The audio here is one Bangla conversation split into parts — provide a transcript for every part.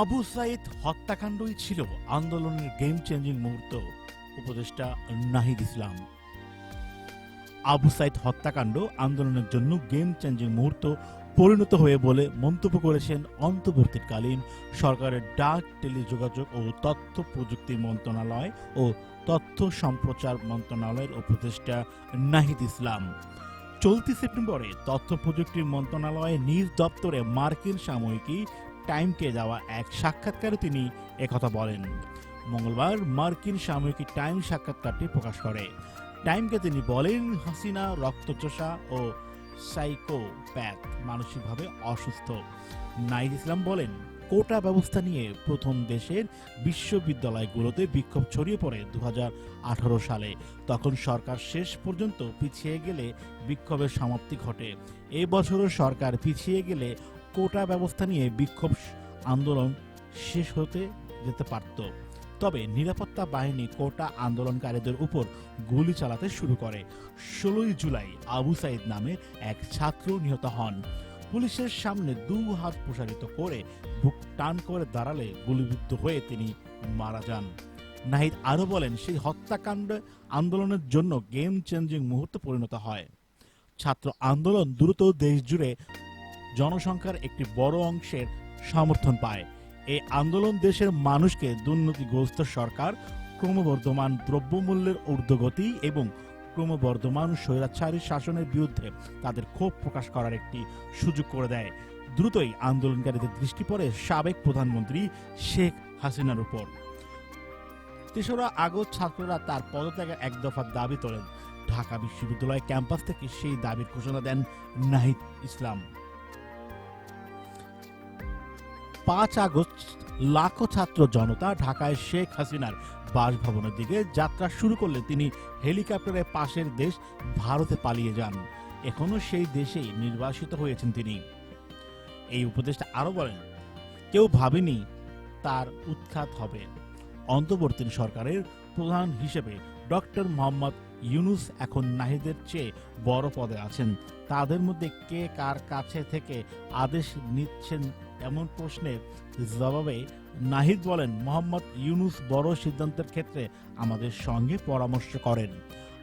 আবু সাইদ হত্যাকাণ্ডই ছিল আন্দোলনের গেম চেঞ্জিং মুহূর্ত, উপদেষ্টা নাহিদ ইসলাম। আবু সাইদ হত্যাকাণ্ড আন্দোলনের জন্য গেম চেঞ্জিং মুহূর্ত পরিণত হয়ে বলে মন্তব্য করেছেন অন্তর্বর্তীকালীন সরকারের ডাক, টেলিযোগাযোগ ও তথ্য প্রযুক্তি মন্ত্রণালয় ও তথ্য সম্প্রচার মন্ত্রণালয়ের উপদেষ্টা নাহিদ ইসলাম। চলতি সেপ্টেম্বরে তথ্য প্রযুক্তি মন্ত্রণালয়ে নিজ দপ্তরে মার্কিন সাময়িকী টাইমকে দেওয়া এক সাক্ষাৎকারে তিনি একথা বলেন। মঙ্গলবার মার্কিন সাময়িকী টাইম সাক্ষাৎকারটি প্রকাশ করে। টাইমকে তিনি বলেন, হাসিনা রক্তচোষা ও সাইকোপ্যাথ মানসিকভাবে অসুস্থ। নাইদ ইসলাম বলেন, কোটা ব্যবস্থা নিয়ে প্রথম দেশের বিশ্ববিদ্যালয়গুলোতে বিক্ষোভ ছড়িয়ে পড়ে দু হাজার আঠারো সালে। তখন সরকার শেষ পর্যন্ত পিছিয়ে গেলে বিক্ষোভের সমাপ্তি ঘটে। এ বছরও সরকার পিছিয়ে গেলে কোটা ব্যবস্থা নিয়ে বিক্ষোভ আন্দোলন শেষ হতে যেতে পারত। তবে নিরাপত্তা বাহিনী কোটা আন্দোলনকারীদের উপর গুলি চালাতে শুরু করে। ষোলোই জুলাই আবু সাইদ নামে এক ছাত্র নিহত হন। পুলিশের সামনে দু হাত প্রসারিত করে বুক টান করে দাঁড়ালে গুলিবিদ্ধ হয়ে তিনি মারা যান। নাহিদ আরও বলেন, সেই হত্যাকাণ্ড আন্দোলনের জন্য গেম চেঞ্জিং মুহূর্তে পরিণত হয়। ছাত্র আন্দোলন দ্রুত দেশ জুড়ে জনসংখ্যার একটি বড় অংশের সমর্থন পায়। এই আন্দোলন দেশের মানুষকে দুর্নীতিগ্রস্ত সরকার, ক্রমবর্ধমান দ্রব্যমূল্যের ঊর্ধ্বগতি এবং ক্রমবর্ধমান স্বৈরাচারী শাসনের বিরুদ্ধে তাদের ক্ষোভ প্রকাশ করার একটি সুযোগ করে দেয়। দ্রুতই আন্দোলনকারীদের দৃষ্টি পড়ে সাবেক প্রধানমন্ত্রী শেখ হাসিনার উপর। তেসরা আগস্ট ছাত্ররা তার পদত্যাগের এক দফা দাবি তোলেন। ঢাকা বিশ্ববিদ্যালয় ক্যাম্পাস থেকে সেই দাবির ঘোষণা দেন নাহিদ ইসলাম। পাঁচ আগস্ট লাখো ছাত্র জনতা ঢাকায় শেখ হাসিনার বাসভবনের দিকে যাত্রা শুরু করলে তিনি হেলিকপ্টারে পাশের দেশ ভারতে পালিয়ে যান। এখনও সেই দেশেই নির্বাসিত হয়েছেন তিনি। এই উপদেশটা আরও বলেন, কেউ ভাবেনি তার উৎখাত হবে। অন্তর্বর্তী সরকারের প্রধান হিসেবে ডক্টর মোহাম্মদ ইউনুস এখন নাহিদের চেয়ে বড় পদে আছেন। তাদের মধ্যে কে কার কাছে থেকে আদেশ নিচ্ছেন এমন প্রশ্নের জবাবে নাহিদ বলেন, মোহাম্মদ ইউনুস বড় সিদ্ধান্তের ক্ষেত্রে আমাদের সঙ্গে পরামর্শ করেন।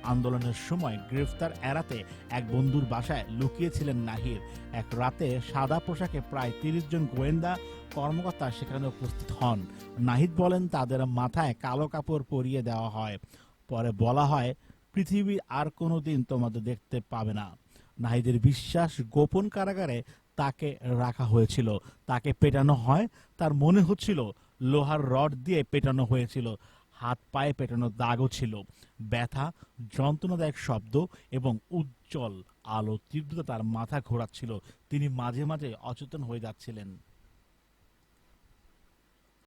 আন্দোলনের সময় গ্রেফতার এড়াতে এক বন্ধুর বাসায় লুকিয়েছিলেন নাহিদ। এক রাতে সাদা পোশাকে প্রায় তিরিশ জন গোয়েন্দা কর্মকর্তা সেখানে উপস্থিত হন। নাহিদ বলেন, তাদের মাথায় কালো কাপড় পরিয়ে দেওয়া হয়। পরে বলা হয়, পৃথিবী আর কোনো দিন তোমাদের দেখতে পাবে না। নাহিদের বিশ্বাস গোপন কারাগারে তাকে রাখা হয়েছিল। তাকে পেটানো হয়, তার মনে হচ্ছিল লোহার রড দিয়ে পেটানো হয়েছিল। হাত পায়ে পেটানো দাগও ছিল। ব্যথা, যন্ত্রণাদায়ক শব্দ এবং উজ্জ্বল আলো তীব্রতা তার মাথা ঘোরাচ্ছিল। তিনি মাঝে মাঝে অচেতন হয়ে যাচ্ছিলেন।